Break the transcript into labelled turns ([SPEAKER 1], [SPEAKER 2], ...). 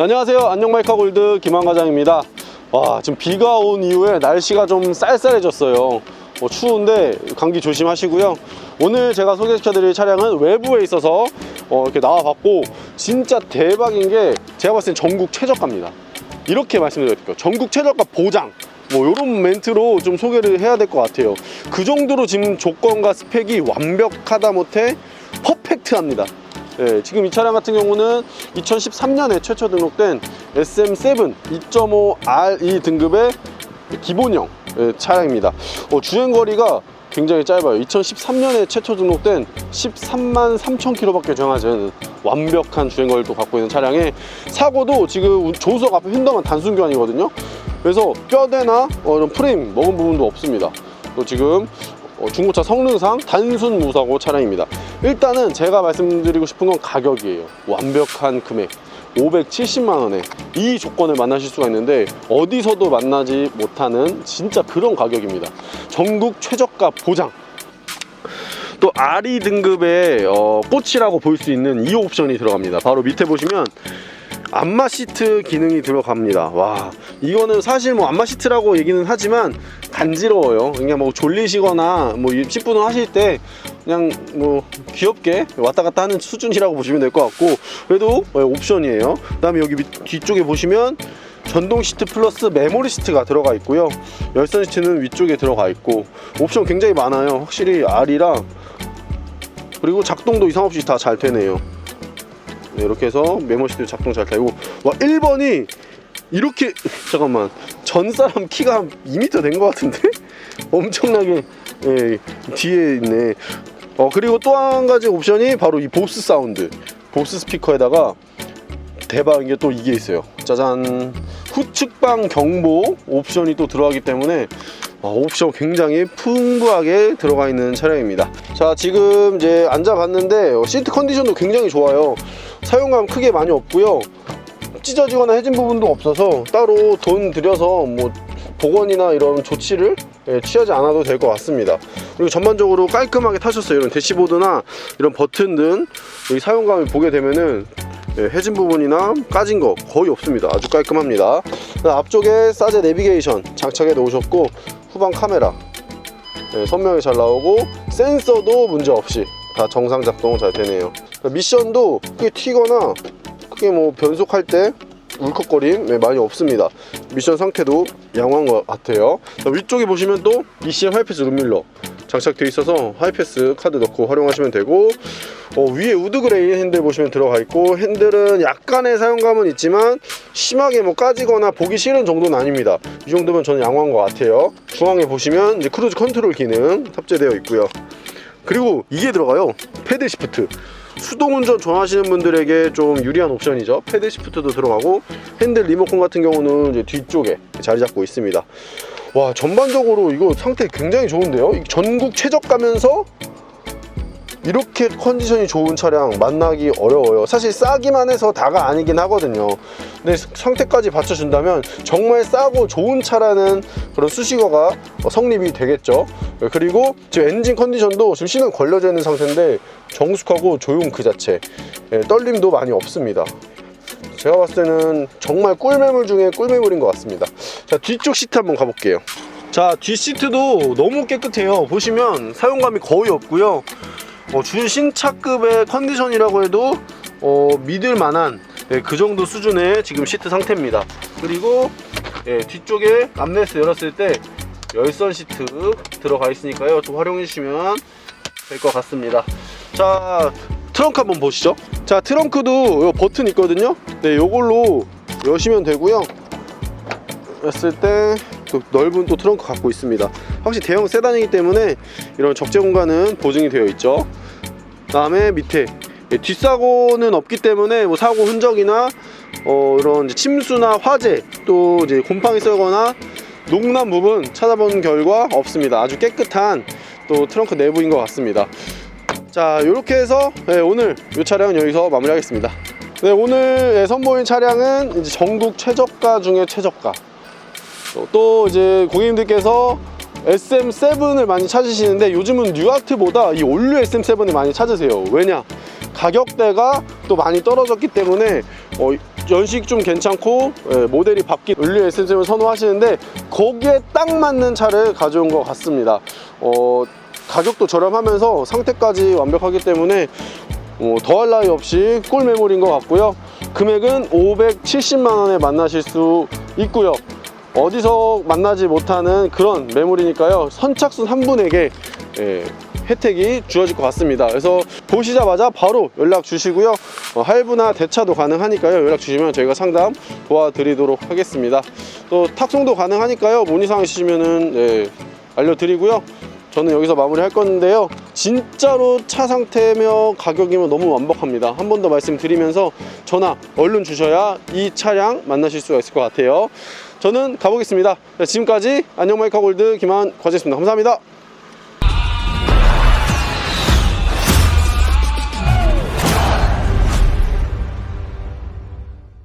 [SPEAKER 1] 안녕하세요. 안녕마이카 골드 김한 과장입니다. 와, 지금 비가 온 이후에 날씨가 좀 쌀쌀해졌어요. 뭐 추운데 감기 조심하시고요. 오늘 제가 소개시켜 드릴 차량은 외부에 있어서 어, 이렇게 나와 봤고 진짜 대박인 게 제가 봤을 땐 전국 최저가입니다. 이렇게 말씀드릴게요. 전국 최저가 보장. 뭐 이런 멘트로 좀 소개를 해야 될 것 같아요. 그 정도로 지금 조건과 스펙이 완벽하다 못해 퍼펙트합니다. 예, 지금 이 차량 같은 경우는 2013년에 최초 등록된 SM7 2.5RE 등급의 기본형 예, 차량입니다. 어, 주행 거리가 굉장히 짧아요. 2013년에 최초 등록된 13만 3천 킬로밖에 주행하지 않은 완벽한 주행 거리를 또 갖고 있는 차량에 사고도 지금 조수석 앞에 핸더만 단순 교환이거든요. 그래서 뼈대나 어, 이런 프레임 먹은 부분도 없습니다. 또 지금 어, 중고차 성능상 단순 무사고 차량입니다. 일단은 제가 말씀드리고 싶은 건 가격이에요. 완벽한 금액. 570만 원에 이 조건을 만나실 수가 있는데 어디서도 만나지 못하는 진짜 그런 가격입니다. 전국 최저가 보장. 또 RE 등급의 어, 꽃이라고 볼 수 있는 이 옵션이 들어갑니다. 바로 밑에 보시면 안마 시트 기능이 들어갑니다. 와, 이거는 사실 뭐 안마 시트라고 얘기는 하지만 간지러워요. 그냥 뭐 졸리시거나 뭐 10분을 하실 때 그냥 뭐 귀엽게 왔다 갔다 하는 수준이라고 보시면 될 것 같고 그래도 어, 옵션이에요. 그 다음에 여기 밑- 뒤쪽에 보시면 전동 시트 플러스 메모리 시트가 들어가 있고요. 열선 시트는 위쪽에 들어가 있고 옵션 굉장히 많아요. 확실히 R이랑 그리고 작동도 이상 없이 다 잘 되네요. 네, 이렇게 해서 메모시트 작동 잘 되고. 와 1번이 이렇게 잠깐만. 전 사람 키가 한 2m 된 것 같은데? 엄청나게 예, 뒤에 있네. 어 그리고 또 한 가지 옵션이 바로 이 보스 사운드. 보스 스피커에다가 대박인 게 또 이게 있어요. 짜잔. 후측방 경보 옵션이 또 들어가기 때문에 아, 옵션 굉장히 풍부하게 들어가 있는 차량입니다. 자, 지금 이제 앉아봤는데 어, 시트 컨디션도 굉장히 좋아요. 사용감 크게 많이 없고요. 찢어지거나 해진 부분도 없어서 따로 돈 들여서 뭐 복원이나 이런 조치를 예, 취하지 않아도 될 것 같습니다. 그리고 전반적으로 깔끔하게 타셨어요. 이런 대시보드나 이런 버튼 등 사용감을 보게 되면은 예, 해진 부분이나 까진 거 거의 없습니다. 아주 깔끔합니다. 앞쪽에 사제 내비게이션 장착해 놓으셨고 후방 카메라 예, 선명히 잘 나오고 센서도 문제 없이 다 정상 작동 잘 되네요. 미션도 크게 튀거나 크게 뭐 변속할 때 울컥거림 네, 많이 없습니다. 미션 상태도 양호한 것 같아요. 자, 위쪽에 보시면 또 ECM 하이패스 룸밀러 장착되어 있어서 하이패스 카드 넣고 활용하시면 되고 어, 위에 우드 그레이 핸들 보시면 들어가 있고 핸들은 약간의 사용감은 있지만 심하게 뭐 까지거나 보기 싫은 정도는 아닙니다. 이 정도면 저는 양호한 것 같아요. 중앙에 보시면 이제 크루즈 컨트롤 기능 탑재되어 있고요. 그리고 이게 들어가요. 패드 시프트. 수동 운전 좋아하시는 분들에게 좀 유리한 옵션이죠. 패드 시프트도 들어가고 핸들 리모컨 같은 경우는 이제 뒤쪽에 자리 잡고 있습니다. 와 전반적으로 이거 상태 굉장히 좋은데요. 이 전국 최저가면서 이렇게 컨디션이 좋은 차량 만나기 어려워요. 사실 싸기만 해서 다가 아니긴 하거든요. 근데 상태까지 받쳐준다면 정말 싸고 좋은 차라는 그런 수식어가 성립이 되겠죠. 그리고 지금 엔진 컨디션도 지금 시동 걸려져 있는 상태인데 정숙하고 조용 그 자체. 예, 떨림도 많이 없습니다. 제가 봤을 때는 정말 꿀매물 중에 꿀매물인 것 같습니다. 자, 뒤쪽 시트 한번 가볼게요. 자, 뒷시트도 너무 깨끗해요. 보시면 사용감이 거의 없고요. 어, 준신차급의 컨디션이라고 해도 어, 믿을 만한 예, 그 정도 수준의 지금 시트 상태입니다. 그리고 예, 뒤쪽에 암레스 열었을 때 열선 시트 들어가 있으니까요. 좀 활용해 주시면 될 것 같습니다. 자, 트렁크 한번 보시죠. 자, 트렁크도 요 버튼 있거든요. 네, 요걸로 여시면 되고요. 였을 때 또 넓은 또 트렁크 갖고 있습니다. 확실히 대형 세단이기 때문에 이런 적재 공간은 보증이 되어 있죠. 다음에 밑에 예, 뒷사고는 없기 때문에 뭐 사고 흔적이나 어, 이런 침수나 화재 또 이제 곰팡이 썰거나 농난 부분 찾아본 결과 없습니다. 아주 깨끗한 또 트렁크 내부인 것 같습니다. 자 이렇게 해서 예, 오늘 이 차량은 여기서 마무리하겠습니다. 네, 오늘 예, 선보인 차량은 이제 전국 최저가 중에 최저가. 또, 또 이제 고객님들께서 SM7을 많이 찾으시는데 요즘은 뉴아트보다 이 올류 SM7을 많이 찾으세요. 왜냐? 가격대가 또 많이 떨어졌기 때문에 어, 연식 좀 괜찮고 예, 모델이 바뀐 을류 SM을 선호하시는데 거기에 딱 맞는 차를 가져온 것 같습니다. 어, 가격도 저렴하면서 상태까지 완벽하기 때문에 어, 더할 나위 없이 꿀 매물인 것 같고요. 금액은 570만 원에 만나실 수 있고요. 어디서 만나지 못하는 그런 매물이니까요. 선착순 한 분에게 예, 혜택이 주어질 것 같습니다. 그래서 보시자마자 바로 연락 주시고요. 어, 할부나 대차도 가능하니까요. 연락 주시면 저희가 상담 도와드리도록 하겠습니다. 또 탁송도 가능하니까요. 문의사항 있으시면은 예, 알려드리고요. 저는 여기서 마무리 할 건데요. 진짜로 차 상태며 가격이면 너무 완벽합니다. 한 번 더 말씀드리면서 전화 얼른 주셔야 이 차량 만나실 수가 있을 것 같아요. 저는 가보겠습니다. 네, 지금까지 안녕 마이카 골드 김한 과제였습니다. 감사합니다.